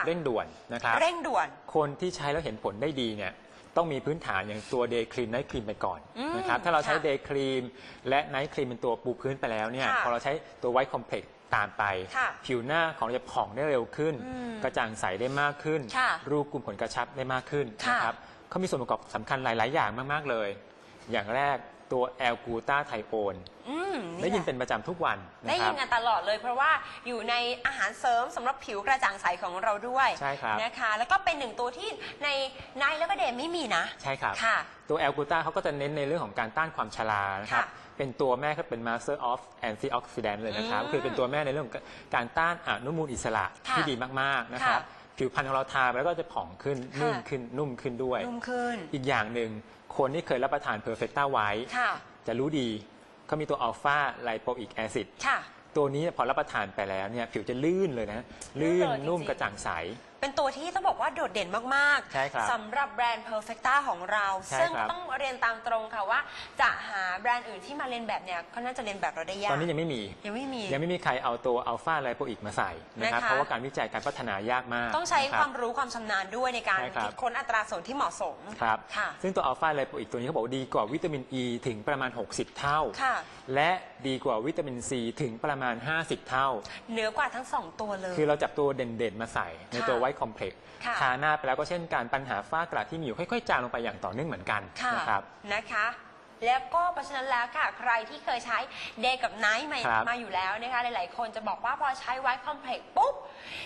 ค่ะ เร่งด่วนนะครับ เร่งด่วน คนที่ใช้แล้วเห็นผลได้ดีเนี่ยต้องมีพื้นฐานอย่างตัวเดย์ครีมไนท์ครีมไปก่อนอืมนะครับถ้าเราใช้ค่ะเดย์ครีมและไนท์ครีมเป็นตัวปูพื้นไปแล้วเนี่ยค่ะพอเราใช้ตัวไวท์คอมเพล็กซ์ตามไป ค่ะผิวหน้าของเราจะผ่องได้เร็วขึ้น อืมกระจ่างใสได้มากขึ้น ค่ะรูปกลุ่มขนกระชับได้มากขึ้นค่ะนะครับเขามีส่วนประกอบสำคัญหลาย ๆ อย่างมาก ๆ เลย อย่างแรกตัวแอลกูตาไทโอนอืม ได้ยินแหละ เป็นประจำทุกวันได้นะคยิรันบกันตลอดเลย เพราะว่าอยู่ในอาหารเสริมสำหรับผิวกระจ่างใสของเราด้วยใช่ครับ นะคะ แล้วก็เป็นหนึ่งตัวที่ในไนท์แล้วก็เดย์ไม่มีนะ ใช่ครับ ค่ะ ตัวแอลกูตาเขาก็จะเน้นในเรื่องของการต้านความชรานะครับ ค่ะเป็นตัวแม่ก็เป็น Master of Antioxidant เลยนะครับ อืมคือเป็นตัวแม่ในเรื่องของการต้านอนุมูลอิสระค่ะที่ดีมากๆนะครับค่ะผิวพรรณของเราทาไปแล้วก็จะผ่องขึ้นค่ะ นุ่มขึ้นนุ่มขึ้นด้วย นุ่มขึ้น อีกอย่างหนึ่งคนที่เคยรับประทาน Perfecta ไว้ค่ะ จะรู้ดี เขามีตัวอัลฟาไลโปอิกแอซิดค่ะ ตัวนี้พอรับประทานไปแล้วเนี่ยผิวจะลื่นเลยนะ ลื่ลื่นนเลยจริงๆนุ่มกระจ่างใส เป็นตัวที่ต้องบอกว่าโดดเด่นมากใช่ครับสำหรับแบรนด์ Perfecta ของเรา ใช่ซึ่งครับ ต้องเรียนตามตรงค่ะว่า จะหาแบรนด์อื่นที่มาเรียนแบบเนี่ยก็น่าจะเรียนแบบเราได้ยากตอนนี้ยังไม่มี ยังไม่มี ยังไม่มีใครเอาตัวอัลฟาไลโปอิกมาใส่นะครับนะคะ เพราะว่าการวิจัยการพัฒนายากมากต้องใช้นะครัวาบมรู้ความชำนาญด้วยในการใช่ครับ คิดค้นอัตราส่วนที่เหมาะสม ครับ ค่ะซึ่งตัวอัลฟาไลโปอิกตัวนี้เขาบอกว่าดีกว่าวิตามินอ e ีถึงประมาณ 60 เท่า ค่ะ และดีกว่าวิตามินซีถึงประมาณ 50 เท่า เหนือกว่าทั้งสองตัวเลย คือเราจับตัวเด่นๆมาใส่ ในตัวค่ะไวท์คอมเพล็กซ์ค่ะ ทาหน้าไปแล้วก็เช่นการปัญหาฝ้ากระที่มีอยู่ค่อยๆ จางลงไปอย่างต่อเนื่องเหมือนกันค่ะนะครับ นะคะ แล้วก็เพราะฉะนั้นแล้วค่ะใครที่เคยใช้เดย์กับไนท์มาครับมาอยู่แล้วนะคะหลาย ๆ คนจะบอกว่าพอใช้ไวท์คอมเพล็กซ์ปุ๊บ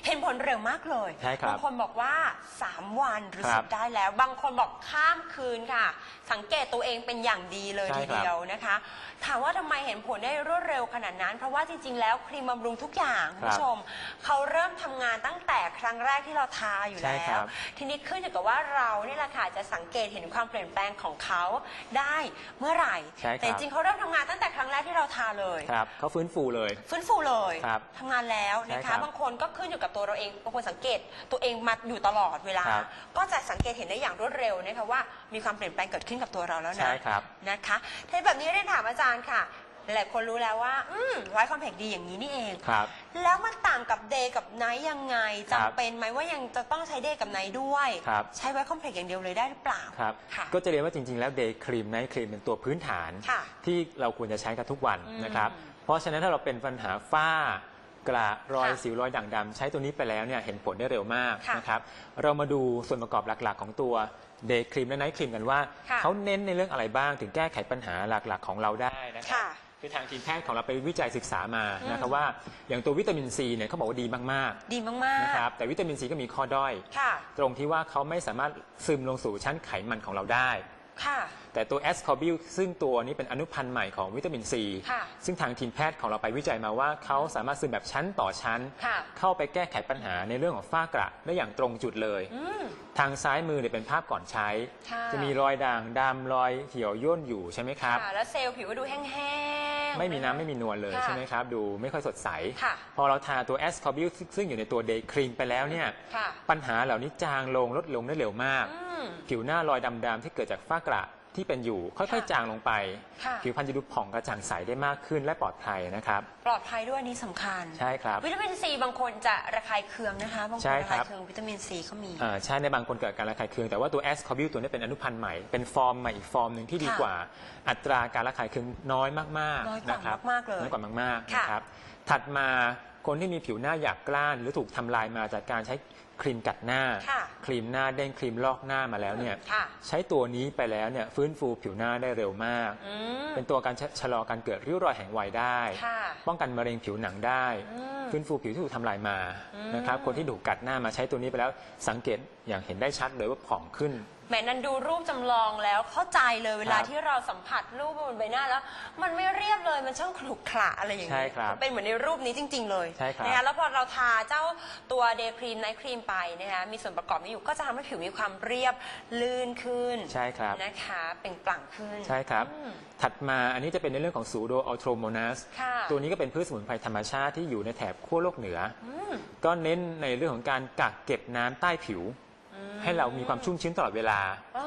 เห็นผลเร็วมากเลยใช่ครับบางคนบอกว่า 3 วันรู้ครัสึบกได้แล้ว บางคนบอกข้ามคืนค่ะ สังเกตตัวเองเป็นอย่างดีเลยใช่ทีครับ เดียวนะคะ ถามว่าทำไมเห็นผลได้รวดเร็วขนาดนั้น เพราะว่าจริง ๆ แล้วครีมบำรุงทุกอย่างคุณผู้ชม เขาเริ่มทำงานตั้งแต่ครั้งแรกที่เราทาอยู่ใช่แล้ครัว บ ทีนี้ขึ้นอยู่กับว่าเราเนี่ยแหละค่ะจะสังเกตเห็นความเปลี่ยนแปลงของเขาได้เมื่อไหร่ ใช่ครับ แต่จริงๆเขาเริ่มทำงานตั้งแต่ครั้งแรกที่เราทาเลย ครับเขาฟื้นฟูเลย ฟื้นฟูเลยครับทำงานแล้วนะใช่ครัคะ บบางคนก็ขึ้นอยู่กับตัวเราเองบางคนสังเกตตัวเองมาอยู่ตลอดเวลา ครับ ก็จะสังเกตเห็นได้อย่างรวดเร็วนะคะว่ามีความเปลี่ยนแปลงเกิดขึ้นกับตัวเราแล้วนะ ใช่ครับ นะคะถ้าแบบนี้เรียนถามอาจารย์ค่ะ หลายคนรู้แล้วว่า อืมไวท์คอมเพล็กดีอย่างนี้นี่เอง ครับ แล้วมันต่างกับเดย์กับไนท์ยังไงครับจำเป็นไหมว่ายังจะต้องใช้เดย์กับไนท์ด้วย ครับ ใช้ไวท์คอมเพล็กอย่างเดียวเลยได้หรือเปล่าครับ ค่ะ ก็จะเรียนว่าจริง ๆ แล้วเดย์ครีมไนท์ครีมเป็นตัวพื้นฐาน ค่ะที่เราควรจะใช้กันทุกวันอืมนะครับ เพราะฉะนั้นถ้าเราเป็นปัญหาฝ้ากระรอยค่ะสิวรอยด่างดำใช้ตัวนี้ไปแล้วเนี่ยเห็นผลได้เร็วมากค่ะนะครับ เรามาดูส่วนประกอบหลักๆ ของตัวเดย์ครีมและไนท์ครีมกันว่า ค่ะ เขาเน้นในเรื่องอะไรบ้างถึงแก้ไขปัญหาหลักๆ ของเราได้นะครัค่ะ คือทางทีมแพทย์ของเราไปวิจัยศึกษามาอืมนะครับว่าอย่างตัววิตามินซีเนี่ยเขาบอกว่าดีมากดีมากๆๆ นะครับแต่วิตามินซีก็มีข้อด้อย ค่ะ ตรงที่ว่าเขาไม่สามารถซึมลงสู่ชั้นไขมันของเราได้ ค่ะ แต่ตัวแอสคอบิลซึ่งตัวนี้เป็นอนุพันธ์ใหม่ของวิตามินซีค่ะซึ่งทางทีมแพทย์ของเราไปวิจัยมาว่าเขาสามารถซึมแบบชั้นต่อชั้น ค่ะ เข้าไปแก้ไขปัญหาในเรื่องของฝ้ากระได้อย่างตรงจุดเลย อืม ทางซ้ายมือเนี่ยเป็นภาพก่อนใช้ ค่ะ จะมีรอยด่างดำรอยเหี่ยวย่นอยู่ใช่ไหมครับ ค่ะ แล้วเซลล์ผิวก็ดูแห้งๆ ไม่มีน้ำไม่มีนวลเลยค่ะใช่ไหมครับ ดูไม่ค่อยสดใส ค่ะ พอเราทาตัวแอสคอบิลซึ่งอยู่ในตัวเดย์ครีมไปแล้วเนี่ยค่ะปัญหาเหล่านี้จางลงลดลงได้เร็วมาก อืม ผิวหน้ารอยดำๆที่เกิดจากฝ้ากระ ที่เป็นอยู่ค่อยค่ะๆจางลงไป ค่ะ ผิวพรรณจะดูผ่องกระจ่างใสได้มากขึ้นและปลอดภัยนะครับ ปลอดภัยด้วยอันนี้สำคัญ ใช่ครับ วิตามินซีบางคนจะระคายเคืองนะคะ บางคใช่นระครัคายบเคืองวิตามินซีก็มีอ่าใช่ในบางคนเกิดการระคายเคืองแต่ว่าตัวแอสคอบิลตัวนี้เป็นอนุพันธ์ใหม่เป็นฟอร์มใหม่อีกฟอร์มหนึ่งที่ดีค่ะกว่า อัตราการระคายเคืองน้อยมากน้อยๆกว่านะครับมากๆเลยน้อยกว่ามากๆค่ะนะครับถัดมา คนที่มีผิวหน้าหยาบกร้าน หรือถูกทำลายมาจากการใช้ครีมกัดหน้าค่ะครีมหน้าเด้งครีมลอกหน้ามาแล้วเนี่ยค่ะใช้ตัวนี้ไปแล้วเนี่ยฟื้นฟูผิวหน้าได้เร็วมากอืมเป็นตัวการชะชะลอการเกิดริ้วรอยแห่งวัยได้ค่ะป้องกันมะเร็งผิวหนังได้อืมฟื้นฟูผิวที่ถูกทำลายมาอืมนะครับคนที่ถูกกัดหน้ามาใช้ตัวนี้ไปแล้วสังเกตอย่างเห็นได้ชัดเลยว่าผ่องขึ้นแห มนันดูรูปจำลองแล้วเข้าใจเลยเวลาครับที่เราสัมผัสรูปบนใบหน้าแล้ว มันไม่เรียบเลยมันช่างขรุขระอะไรอย่างใช่นี้ครับเป็นเหมือนในรูปนี้จริง ๆ เลยใช่ครับ นะคะแล้วพอเราทาเจ้าตัวเดย์ครีมไนท์ครีมไปนะคะมีส่วนประกอบนี้อยู่ก็จะทำให้ผิวมีความเรียบลื่นขึ้นใช่ครับ นะคะเป็นปลั่งขึ้น ใช่ครับ อืมถัดมาอันนี้จะเป็นในเรื่องของซูโดอัลโทรโมนัส ค่ะตัวนี้ก็เป็นพืชสมุนไพรธรรมชาติที่อยู่ในแถบขั้วโลกเหนืออืมก็เน้นในเรื่องของการกักเก็บน้ำใต้ผิวอืม ให้เรามีความชุ่มชื้นตลอดเวลา อ๋อ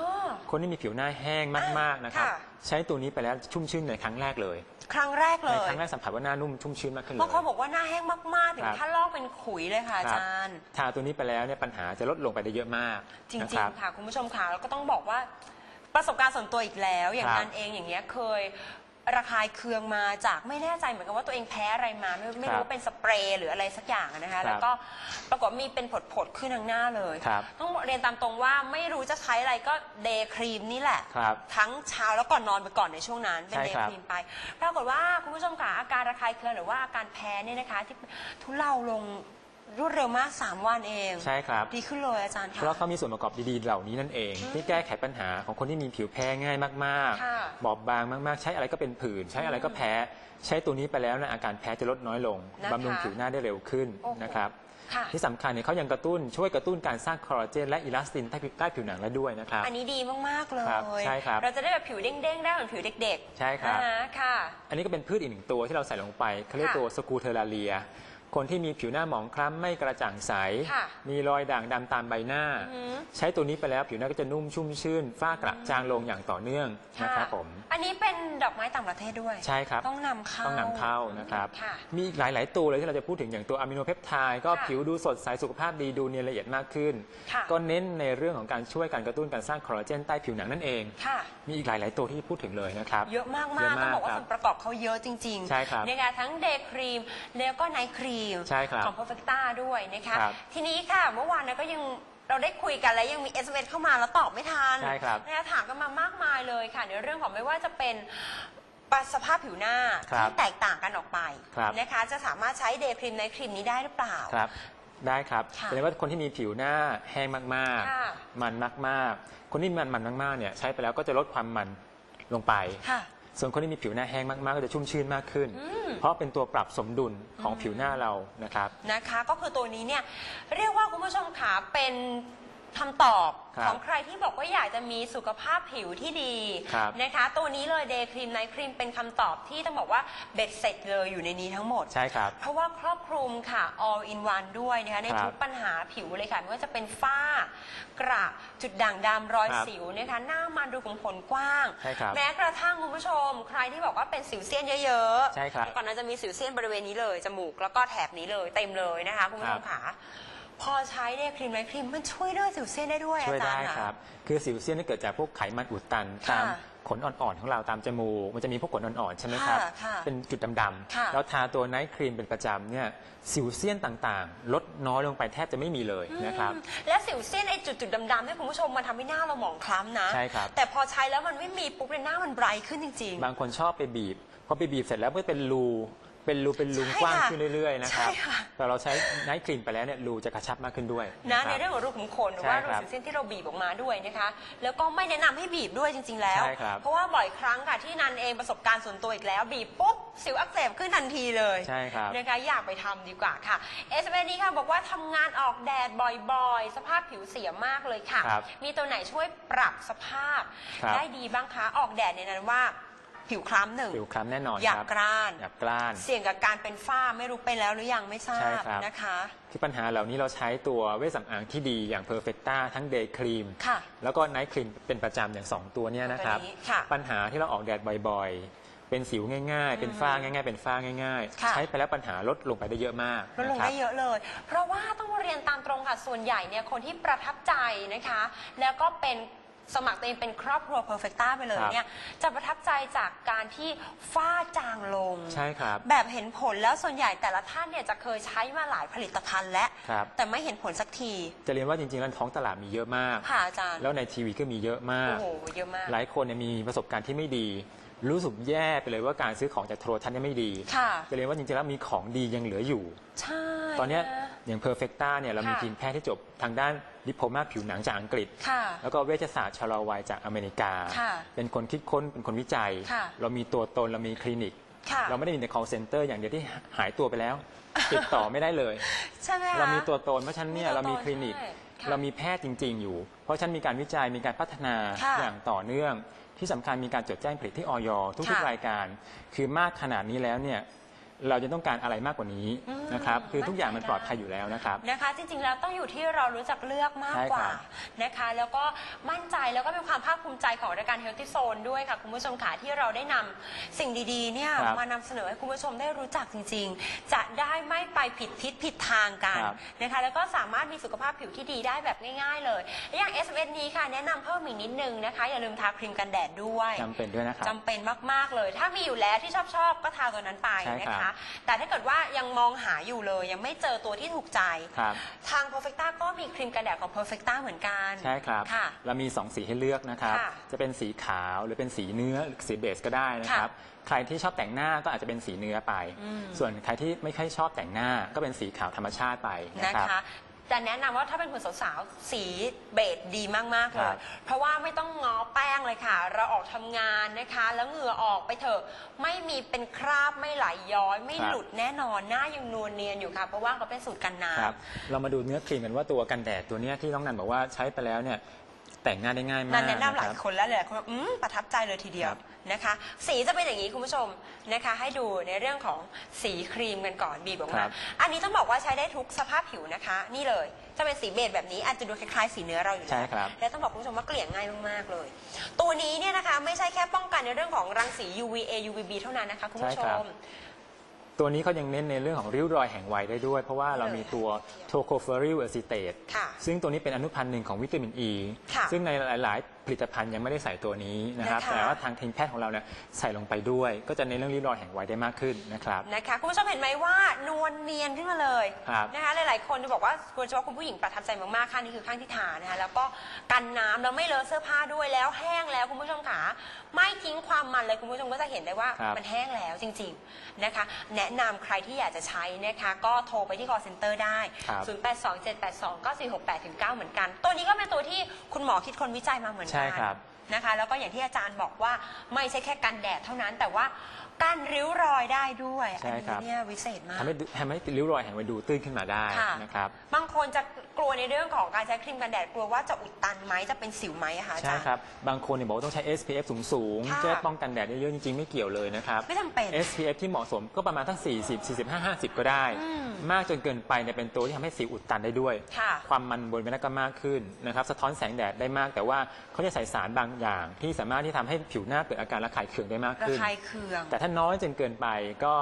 คนที่มีผิวหน้าแห้งมากๆนะครับ ค่ะ ใช้ตัวนี้ไปแล้วชุ่มชื่นในครั้งแรกเลย ครั้งแรกเลในยครั้งแรกสัมผัสว่าหน้านุ่มชุ่มชื้นมากขึ้นเลยบางคนบอกว่าหน้าแห้งมากๆถึคงรับ ขั้นลอกเป็นขุยเลยค่ะอาครับจารย์ ทาตัวนี้ไปแล้วเนี่ยปัญหาจะลดลงไปได้เยอะมากจริง นะครับๆ ค่ะ คุณผู้ชมค่ะแล้วก็ต้องบอกว่าประสบการณ์ส่วนตัวอีกแล้ว อย่างครับนั้นเองอย่างเงี้ยเคย ระคายเคืองมาจากไม่แน่ใจเหมือนกันว่าตัวเองแพ้อะไรมา ไม่ไม่ครัรู้บว่าเป็นสเปรย์หรืออะไรสักอย่างอะนะคะครับแล้วก็ปรากฏมีเป็นผดๆขึ้นทางหน้าเลย ครับต้องเรียนตามตรงว่าไม่รู้จะใช้อะไรก็เดย์ครีมนี่แหละ ครับทั้งเช้าแล้วก่อนนอนไปก่อนในช่วงนั้น เป็นใช่เดย์ครับครีมไป ปรากฏว่าคุณผู้ชมค่ะอาการระคายเคืองหรือว่าอาการแพ้เนี่ยนะคะ ที่ทุเลาลง รวดเร็วมาก 3 วันเองใช่ครับ ดีขึ้นเลยอาจารย์เพค่ะ ราะเขามีส่วนประกอบดีๆ เหล่านี้นั่นเอง ที่แก้ไขปัญหาของคนที่มีผิวแพ้ง่ายมากค่ะๆ บอบบางมากๆ ใช้อะไรก็เป็นผื่น ใช้อะไรก็แพ้ ใช้ตัวนี้ไปแล้วนะอาการแพ้จะลดน้อยลงนะคะบำรุงผิวหน้าได้เร็วขึ้นโอ้โห นะครับ ค่ะ ที่สำคัญเนี่ยเขายังกระตุ้นช่วยกระตุ้นการสร้างคอลลาเจนและอิลาสตินใต้ผิวใต้ผิวหนังแล้วด้วยนะครับ อันนี้ดีมาก ๆ เลยครับใช่ครับเราจะได้แบบผิวเด้งๆ ได้เหมือนผิวเด็กๆใช่ครับนะะค่ะ อันนี้ก็เป็นพืชอีกหนึ่งตัวที่เราใส่ลงไปเขาเรียกค่ะตัวสกูเทอราเลีย คนที่มีผิวหน้าหมองคล้ำไม่กระจ่างใส ค่ะมีรอยด่างดำตามใบหน้า อือหือ ใช้ตัวนี้ไปแล้วผิวหน้าก็จะนุ่มชุ่มชื่นฝ้ากระจางลงอย่างต่อเนื่องนะครับผมอันนี้เป็นดอกไม้ต่างประเทศด้วย ใช่ครับ ต้องนำเข้าต้องนำเข้านะครับ ค่ะ มีอีกหลาย ๆ ตัวเลยที่เราจะพูดถึงอย่างตัวอะมิโนเพปไทด์ก็ค่ะผิวดูสดใสสุขภาพดีดูเนียนละเอียดมากขึ้น ค่ะ ก็เน้นในเรื่องของการช่วยการกระตุ้นการสร้างคอลลาเจนใต้ผิวหนังนั่นเอง ค่ะ มีอีกหลาย ๆ ตัวที่พูดถึงเลยนะครับ เยอะมากเยอะๆมากต้องบอกว่าครับส่วนประกอบเขาเยอะจริงๆใช่ครับ นะคะทั้งเดย์ครีมแล้วก็ไนท์ครีมใช่ครับของ Perfecta ด้วยนะคะ ครับทีนี้ค่ะเมื่อวานเนยก็ยังเราได้คุยกันแล้วยังมี SMS เข้ามาแล้วตอบไม่ทันใช่ครับนะคะถามกันมามากมายเลยค่ะ ในเรื่องของไม่ว่าจะเป็นปัสภาพผิวหน้าครับที่แตกต่างกันออกไปครับ นะคะ จะสามารถใช้เดย์ครีมไนท์ครีมนี้ได้หรือเปล่า ครับได้ครับค่ะแสดงว่าคนที่มีผิวหน้าแห้งมากค่ะๆ มันมากๆ คนที่มันมันมากๆเนี่ยใช้ไปแล้วก็จะลดความมันลงไป ค่ะ ส่วนคนที่มีผิวหน้าแห้งมากๆก็จะชุ่มชื่นมากขึ้นอืมเพราะเป็นตัวปรับสมดุลของผิวหน้าเรานะครับ นะคะ ก็คือตัวนี้เนี่ยเรียกว่าคุณผู้ชมขาเป็น คำตอบครับของใครที่บอกว่าอยากจะมีสุขภาพผิวที่ดีครับนะคะ ตัวนี้เลยเดย์ครีมไนท์ครีมเป็นคำตอบที่ต้องบอกว่าเบ็ดเสร็จเลยอยู่ในนี้ทั้งหมด ใช่ครับ เพราะว่าครอบคลุมค่ะ all in one ด้วยนะคะในครับทุกปัญหาผิวเลยค่ะไม่ว่าจะเป็นฝ้ากระจุดด่างดำรอยครับสิวนะคะหน้ามันรูขุมขนกว้าง ใช่ครับแม้กระทั่งคุณผู้ชม ใครที่บอกว่าเป็นสิวเซียนเยอะๆใช่ครับก่อนหน้าจะมีสิวเซียนบริเวณนี้เลยจมูกแล้วก็แถบนี้เลยเต็มเลยนะคะคุณผู้ชมขา พอใช้เนี่ยครีมไนท์ครีมมันช่วยด้วยสิวเซียนได้ด้วยช่วยอาจาได้รย์ครับ คือสิวเซียนที่เกิดจากพวกไขมันอุดตันค่ะตามขนอ่อนๆของเราตามจมูกมันจะมีพวกขนอ่อนๆใช่ไหมครับค่ะค่ะเป็นจุดดำค่ะๆแล้วทาตัวไนท์ครีมเป็นประจำเนี่ยสิวเซียนต่างๆ ลดน้อยลงไปแทบจะไม่มีเลยนะครับ อืมและสิวเซียนไอ้จุดๆดำๆเนี่ยคุณผู้ชมมันทำให้หน้าเราหมองคล้ำนะ ใช่ครับ แต่พอใช้แล้วมันไม่มีปุ๊บเลยหน้ามันไบรท์ขึ้นจริง บางคนชอบไปบีบพอไปบีบเสร็จแล้วก็เป็นรู เป็นรูเป็นรูใช่กว้างค่ะขึ้นเรื่อยๆนะครับใช่ค่ะ แต่เราใช้ไนท์ครีมไปแล้วเนี่ยรูจะกระชับมากขึ้นด้วยๆนะคในรับเรื่องของรูขุมขนหรือใช่ว่ารูครับสิวเซียนที่เราบีบออกมาด้วยนะคะ แล้วก็ไม่แนะนำให้บีบด้วยจริง ๆ แล้ว ใช่ครับ เพราะว่าบ่อยครั้งค่ะที่นันเองประสบการณ์ส่วนตัวอีกแล้ว บีบปุ๊บสิวอักเสบขึ้นทันทีเลยใช่ครับ นะคะอยากไปทำดีกว่าค่ะ s อ d ค่ะบอกว่าทำงานออกแดดบ่อยๆ สภาพผิวเสียมากเลยค่ะ ครับมีตัวไหนช่วยปรับสภาพ ครับ ได้ดีบ้างคะออกแดดในนั้นว่า ผิวคล้ำหนึ่งผิวคล้ำแน่นอนอยากครับกร้านอยากกล้าน เสี่ยงกับการเป็นฝ้าไม่รู้เป็นแล้วหรือยังไม่ทราใช่บครับนะคะ ที่ปัญหาเหล่านี้เราใช้ตัวเวชสำอางที่ดีอย่าง Perfecta ทั้ง Day Cream ค่ะแล้วก็ Night Cream เป็นประจำอย่าง 2 ตัวเนี้นะครับตัวนี้ค่ะปัญหาที่เราออกแดดบ่อยๆเป็นสิวง่ายๆ เป็นฝ้าง่าย ๆ เป็นฝ้าง่ายค่ะๆใช้ไปแล้วปัญหาลดลงไปได้เยอะมากลดลงนะครับได้เยอะเลย เพราะว่าต้องเรียนตามตรงค่ะ ส่วนใหญ่เนี่ยคนที่ประทับใจนะคะ แล้วก็เป็น สมัครตัวเองเป็นครอบครัว Perfecta ไปเลยครับเนี่ยจะประทับใจจากการที่ฝ้าจางลงใช่ครับแบบเห็นผลแล้วส่วนใหญ่แต่ละท่านเนี่ยจะเคยใช้มาหลายผลิตภัณฑ์แล้วครับ แต่ไม่เห็นผลสักที จะเรียนว่าจริงๆแล้วท้องตลาดมีเยอะมาก ค่ะอาจารย์แล้วในทีวีก็มีเยอะมาก โอ้โหเยอะมาก หลายคนเนี่ยมีประสบการณ์ที่ไม่ดี รู้สึกแย่ไปเลยว่าการซื้อของจากโทรทัศน์เนี่ยไม่ดี ค่ะ จะเรียนว่าจริงๆแล้วมีของดียังเหลืออยู่ ใช่ตอนเนี้ยะ อย่าง Perfecta เนี่ยเรามีค่ะ ทีมแพทย์ที่จบทางด้านดิโพมาผิวหนังจากอังกฤษ ค่ะ แล้วก็เวชศาสตร์ชะลอวัยจากอเมริกา ค่ะเป็นคนคิดค้นเป็นคนวิจัย ค่ะ เรามีตัวตนเรามีคลินิก ค่ะ เราไม่ได้มีแต่ call center อย่างเดียวที่หายตัวไปแล้ว ติดต่อไม่ได้เลย ใช่ไหมคะ เรามีตัวตนเพราะฉะนันเนี่ยมีตัวตนเรามีคลินิกใช่ค่ะเรามีแพทย์จริง ๆ อยู่ เพราะฉะนันมีการวิจัยมีการพัฒนาค่ะอย่างต่อเนื่อง ที่สำคัญมีการจดแจ้งผลิตที่ออยทุกค่ะ ๆรายการ คือมากขนาดนี้แล้วเนี่ย เราจะต้องการอะไรมากกว่านี้อืมนะครับ คือทุกอย่างมันมั่นใจปลอดภัยอยู่แล้วนะครับ นะคะ จริงๆ แล้วต้องอยู่ที่เรารู้จักเลือกมากใช่กครัว่าบนะคะ แล้วก็มั่นใจแล้วก็เป็นความภาคภูมิใจของรายการ Healthy Zone ด้วยค่ะ คุณผู้ชมค่ะที่เราได้นำสิ่งดีๆ เนี่ยครับมานำเสนอให้คุณผู้ชมได้รู้จักจริง ๆ จะได้ไม่ไปผิดทิศผิดทางกันครับ นะคะ แล้วก็สามารถมีสุขภาพผิวที่ดีได้แบบง่ายๆ เลยและอย่าง s อ s นี้ค่ะแนะนำเพิ่มอีกนิดนึงนะคะ อย่าลืมทาครีมกันแดดด้วย จำเป็นด้วยนะครับ จำเป็นมาก ๆ เลย ถ้ามีอยู่แล้วที่ชอบชอบๆก็ทาตัวนั้นไปใช่นะครัคะ บแต่ถ้าเกิดว่ายังมองหาอยู่เลย ยังไม่เจอตัวที่ถูกใจ ครับ ทาง Perfecta ก็มีครีมกันแดดของ Perfecta เหมือนกัน ใช่ครับ ค่ะเรามี 2 สีให้เลือกนะครับ ค่ะจะเป็นสีขาวหรือเป็นสีเนื้อหรือสีเบสก็ได้นะครับ ใครที่ชอบแต่งหน้าก็อาจจะเป็นสีเนื้อไป อืม ส่วนใครที่ไม่ค่อยชอบแต่งหน้าก็เป็นสีขาวธรรมชาติไปนะนะครับคะ แต่แนะนำว่าถ้าเป็นคุณสาวๆสีเบจดีมากๆเลครัยบ เพราะว่าไม่ต้องง้อแป้งเลยค่ะ เราออกทำงานนะคะ แล้วเหงื่อออกไปเถอะไม่มีเป็นคราบไม่ไหลย้อย ไม่หลุดแน่นอนหน้ายังนวลเนียนอยู่ค่ะ เพราะว่าเขาเป็นสูตรกันน้ำ ครับเรามาดูเนื้อครีมกันว่าตัวกันแดดตัวเนี้ยที่น้องนันบอกว่าใช้ไปแล้วเนี่ย แต่งหน้าได้ง่ายมากนันแนะนำหลายครับคนแล้วหลายคนบอกอืมประทับใจเลยทีเดียวครับนะคะ สีจะเป็นอย่างนี้คุณผู้ชมนะคะ ให้ดูในเรื่องของสีครีมกันก่อนบีบอกครัมาบ อันนี้ต้องบอกว่าใช้ได้ทุกสภาพผิวนะคะ นี่เลยจะเป็นสีเบจแบบนี้อาจจะดูคล้ายๆสีเนื้อเราอยู่ใช่แล้วครับ และต้องบอกคุณผู้ชมว่าเกลี่ยง่ายมาก ๆ เลย ตัวนี้เนี่ยนะคะไม่ใช่แค่ป้องกันในเรื่องของรังสี UVA UVB เท่านั้นนะคะคุณผู้ชใช่ครับม ตัวนี้เขายังเน้นในเรื่องของริ้วรอยแห่งวัยได้ด้วย เพราะว่าเรามีตัวโทโคเฟอริลอะซิเตตค่ะซึ่งตัวนี้เป็นอนุพันธ์หนึ่งของวิตามินอ e, ีค่ะซึ่งในหลาย ๆ ผลิตภัณฑ์ยังไม่ได้ใส่ตัวนี้นะครับ นะคะ แต่ว่าทางทีมแพทย์ของเราเนี่ยใส่ลงไปด้วย ก็จะในนเรื่องริ้วรอยแห่งวัยได้มากขึ้นนะครับ นะคะคุณผู้ชมเห็นไหมว่านวลเนียนขึ้นมาเลยครับนะคะหลาย ๆ คนจะบอกว่าโดยเฉพาะคุณผู้หญิงประทับใจมากๆข้างนี้คือข้างที่ทานะคะแล้วก็กันน้ำแล้วไม่เลอะเสื้อผ้าด้วยแล้วแห้งแล้วคุณผู้ชมขาไม่ทิ้งความมันเลยคุณผู้ชมก็จะเห็นได้ว่าครับ มันแห้งแล้วจริง ๆ นะคะ แนะนำใครที่อยากจะใช้นะคะก็โทรไปที่ call center ได้ ครับ 0827829468ถึง9เหมือนกัน ตัวนี้ก็เป็นตัวที่คุณหมอคิดคนวิจัยมาเหมือนกัใช่ช่ครับ นะคะ แล้วก็อย่างที่อาจารย์บอกว่าไม่ใช่แค่กันแดดเท่านั้น แต่ว่ากันริ้วรอยได้ด้วยใช่อันครับนี้เนี่ยวิเศษมาก ทำให้ดูทำให้ริ้วรอยแห่งวัยดูตื้นขึ้นมาได้ค่ะ นะครับบางคนจะกลัวในเรื่องของการใช้ครีมกันแดดกลัวว่าจะอุดตันไหมจะเป็นสิวไหมอะคะอาใช่จารย์ ครับบางคนเนี่ยบอกว่าต้องใช้ SPF สูงสูงๆค่ะจะได้ป้องกันแดดเยอะๆจริงๆ ไม่เกี่ยวเลยนะครับ ไม่จำเป็น SPF ที่เหมาะสมก็ประมาณทั้ง 40 45 50 ก็ได้ อืมมากจนเกินไปเนี่ยเป็นตัวที่ทำให้สิวอุดตันได้ด้วย ค่ะ ความมันบนใบหน้าก็มากขึ้นนะครับ สะท้อนแสงแดดได้มาก แต่ว่าเขาจะใส่สารบางอย่าง ที่สามารถที่ทำให้ผิวหน้าเกิดอาการระคายเคืองได้มากระขึ้นคายเคือง แต่ถ้าน้อยจนเกินไปก็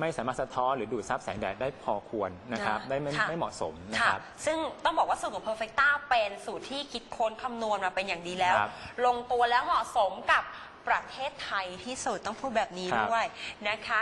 ไม่สามารถสะท้อนหรือดูดซับแสงแดดได้พอควรนะครับนะได้ไม่ค่ะไม่เหมาะสมนะค่ะครับซึ่งต้องบอกว่าสูตรของ Perfecta เป็นสูตรที่คิดค้นคำนวณมาเป็นอย่างดีแล้วครับลงตัวแล้วเหมาะสมกับประเทศไทยที่สุดต้องพูดแบบนี้ครับด้วยนะคะ